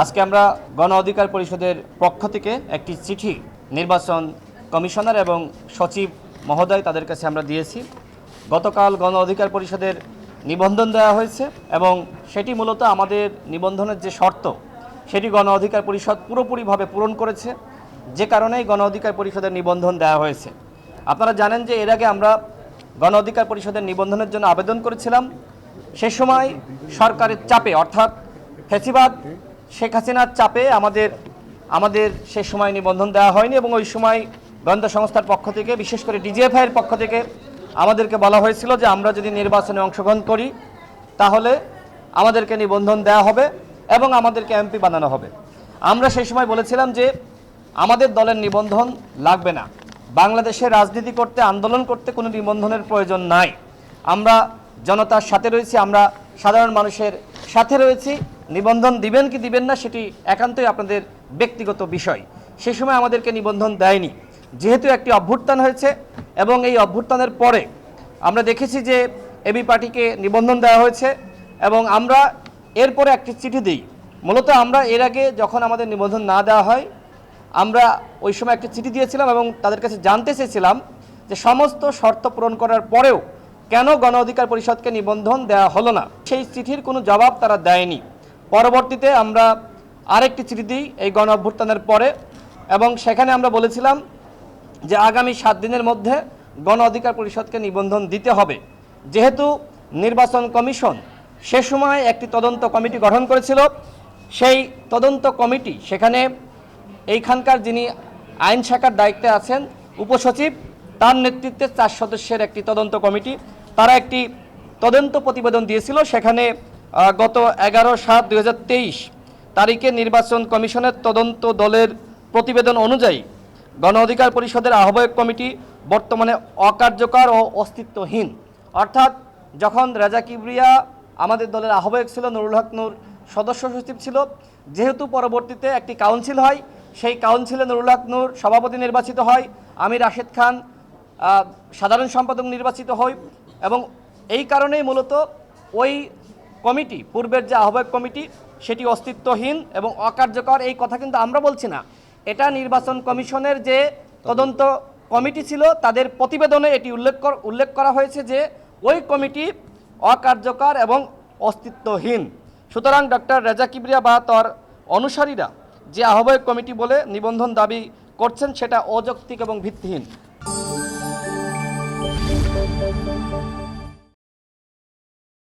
আজকে আমরা গণ অধিকার পরিষদের পক্ষ থেকে একটি চিঠি নির্বাচন কমিশনার এবং সচিব মহোদয় তাদের কাছে আমরা দিয়েছি। গতকাল গণ অধিকার পরিষদের নিবন্ধন দেওয়া হয়েছে এবং সেটি মূলত আমাদের নিবন্ধনের যে শর্ত, সেটি গণ অধিকার পরিষদ পুরোপুরিভাবে পূরণ করেছে। যে কারণেই গণ অধিকার পরিষদের নিবন্ধন দেওয়া হয়েছে। আপনারা জানেন যে এর আগে আমরা গণ অধিকার পরিষদের নিবন্ধনের জন্য আবেদন করেছিলাম। সে সময় সরকারের চাপে, অর্থাৎ ফেসিবাদ শেখ হাসিনার চাপে আমাদের আমাদের সে সময় নিবন্ধন দেওয়া হয়নি এবং ওই সময় গোয়েন্দা সংস্থার পক্ষ থেকে, বিশেষ করে ডিজিএফআই এর পক্ষ থেকে আমাদেরকে বলা হয়েছিল যে আমরা যদি নির্বাচনে অংশগ্রহণ করি, তাহলে আমাদেরকে নিবন্ধন দেওয়া হবে এবং আমাদেরকে এমপি বানানো হবে। আমরা সেই সময় বলেছিলাম যে আমাদের দলের নিবন্ধন লাগবে না। বাংলাদেশে রাজনীতি করতে, আন্দোলন করতে কোনো নিবন্ধনের প্রয়োজন নাই। আমরা জনতার সাথে রয়েছি, আমরা সাধারণ মানুষের সাথে রয়েছি। নিবন্ধন দিবেন কি দিবেন না সেটি একান্তই আপনাদের ব্যক্তিগত বিষয়। সে সময় আমাদেরকে নিবন্ধন দেয়নি। যেহেতু একটি অভ্যুত্থান হয়েছে এবং এই অভ্যুত্থানের পরে আমরা দেখেছি যে এবি পার্টিকে নিবন্ধন দেওয়া হয়েছে এবং আমরা এরপরে একটি চিঠি দিই। মূলত আমরা এর আগে যখন আমাদের নিবন্ধন না দেওয়া হয়, আমরা ওই সময় একটি চিঠি দিয়েছিলাম এবং তাদের কাছে জানতে চেয়েছিলাম যে সমস্ত শর্ত পূরণ করার পরেও কেন গণ অধিকার পরিষদকে নিবন্ধন দেওয়া হলো না। সেই চিঠির কোনো জবাব তারা দেয়নি। পরবর্তীতে আমরা আরেকটি চিঠি দিই এই গণ অভ্যুত্থানের পরে এবং সেখানে আমরা বলেছিলাম যে আগামী সাত দিনের মধ্যে গণ অধিকার পরিষদকে নিবন্ধন দিতে হবে। যেহেতু নির্বাচন কমিশন সে সময় একটি তদন্ত কমিটি গঠন করেছিল, সেই তদন্ত কমিটি সেখানে এইখানকার যিনি আইন শাখার দায়িত্বে আছেন উপসচিব, তার নেতৃত্বে চার সদস্যের একটি তদন্ত কমিটি, তারা একটি তদন্ত প্রতিবেদন দিয়েছিল। সেখানে গত এগারো সাত দুই তারিখে নির্বাচন কমিশনের তদন্ত দলের প্রতিবেদন অনুযায়ী গণ অধিকার পরিষদের আহ্বায়ক কমিটি বর্তমানে অকার্যকর ও অস্তিত্বহীন। অর্থাৎ যখন রাজা কিবরিয়া আমাদের দলের আহ্বায়ক ছিল, নুরুল হক নূর সদস্য সচিব ছিল, যেহেতু পরবর্তীতে একটি কাউন্সিল হয়, সেই কাউন্সিলে নুরুল হক নূর সভাপতি নির্বাচিত হয়, আমি রাশেদ খান সাধারণ সম্পাদক নির্বাচিত হই এবং এই কারণেই মূলত ওই কমিটি, পূর্বের যে আহ্বায়ক কমিটি, সেটি অস্তিত্বহীন এবং অকার্যকর, এই কথা কিন্তু আমরা বলছি না। এটা নির্বাচন কমিশনের যে তদন্ত কমিটি ছিল, তাদের প্রতিবেদনে এটি উল্লেখ উল্লেখ করা হয়েছে যে ওই কমিটি অকার্যকর এবং অস্তিত্বহীন। সুতরাং ডক্টর রেজা কিবরিয়া বা তর অনুসারীরা যে আহ্বায়ক কমিটি বলে নিবন্ধন দাবি করছেন, সেটা অযৌক্তিক এবং ভিত্তিহীন।